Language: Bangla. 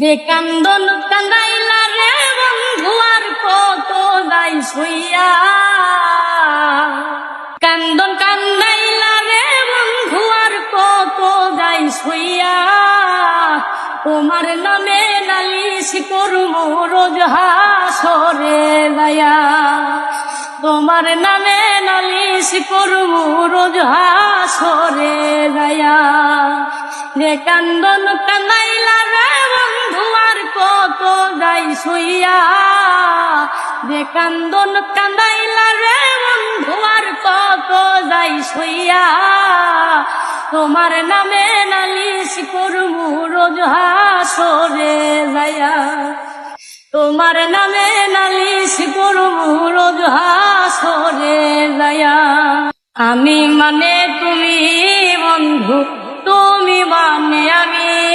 যে কান্দন কান্দাইলা রে বন্ধু, আর কত দাই শুইয়া। কান্দন কান্দাইলা রে বন্ধু, আর কত দাই শুইয়া। তোমার নামে নালিশ করম রোজ হাসরে দয়া তোমার নামে নালিশ করম রোজ হাসরে রে কান্দন কান্দাইলা রে বন্ধু, আর কত যাই শুইয়া। রে কান্দন কান্দাইলা রে বন্ধু, আর কত যাই শুইয়া। তোমার নামে নালিশ করমু রোজ হাসরে যায়া তোমার নামে নালিশ করমু রোজ হাসরে যায়া আমি মানে তুমি বন্ধু তুমি মানে আমি